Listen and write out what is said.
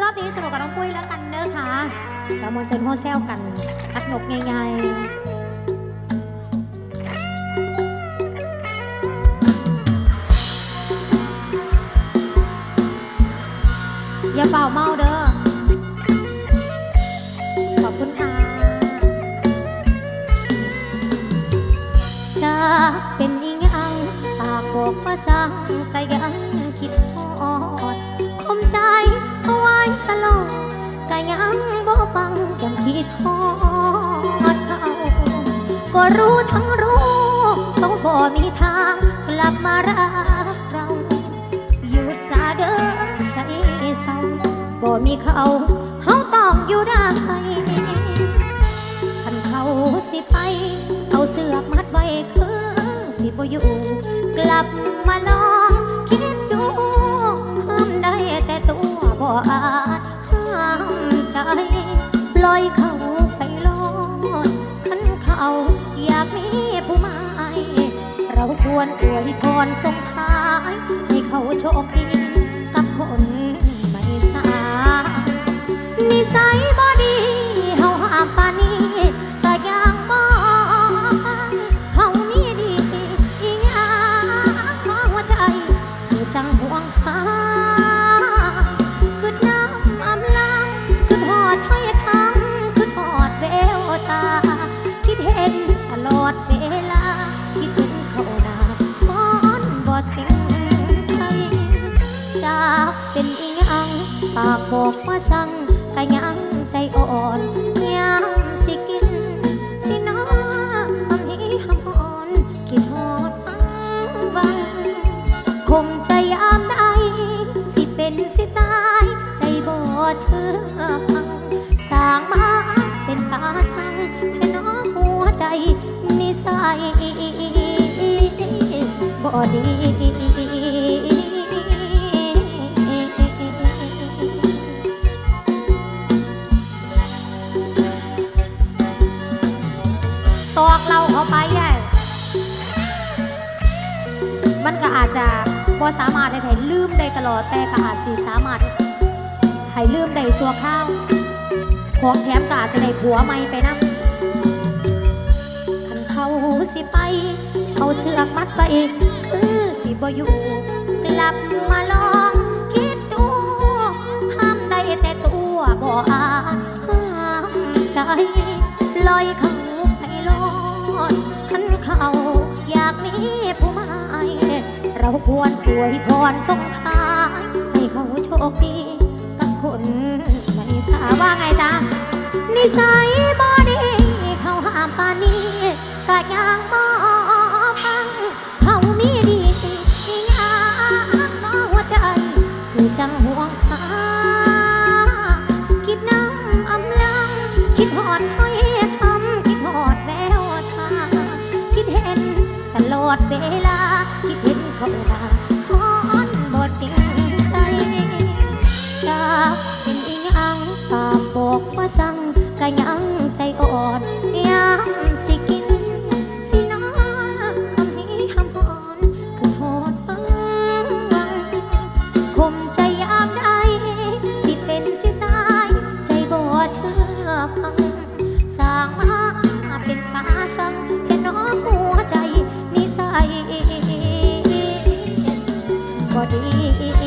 รอบนี้สนุกกับน้องปุ้ยแล้วกันเนอะค่ะเรามวนเซนโฮเซลกันจักหนกง่ายๆอย่าเป่าเมาเด้อ ขอบคุณค่ะ จะเป็นอีหยังปากบอกว่าสั่งก็ยังคิด คิดทอดเขาก็รู้ทั้งรู้เขาบ่มีทางกลับมารักเราหยุดซาเด้อใจเศร้าบ่มีเขาเฮาต้องอยู่ได้คันเขาสิไป เอาเสือกมัดไว้คือสิบ่อยู่ กลับมาลองคิดดูห้ามได้แต่ตัวบ่อาจห้ามใจ อยเขาไปลอดขันเขาอยากมีผู้หมาย เราควรอวยพรส่งท้ายให้เขาโชคดีากบอกว่าสั่งก็ยังใจอ่อนยามสิกิน สินอคำนี้คำอ่อนคิดฮอดฟังวังคมใจยามใดสิเป็นสิตาย ใจบ่เชื่อฟังสร้างมาเป็นตาสั่งให้น้องหัวใจนิสัยบ่ดี เราเข้าไปใหญ่มันก็อาจจะบ่สามารถให้ใหลืมได้ตลอดแต่ก็อาจสิสามารถให้ลืมได้สัวข้าวของแถมก็อาจจะได้ผัวใหม่ไปนะคันเขาสิไปเอาเสือกมัดไปคือสิบ่อยู่กลับมาลองคิดดูห้ามได้แต่ตัวบ่อา เราควรอวยพรส่งท้ายให้เขาโชคดีกับคนไม่ทราบว่าไงจ๊ะนิสัย เห็นเขาด่าฮอนบ่จริงใจจาเป็นอิงอังปากบอกว่าสั่งก็ยัง ดี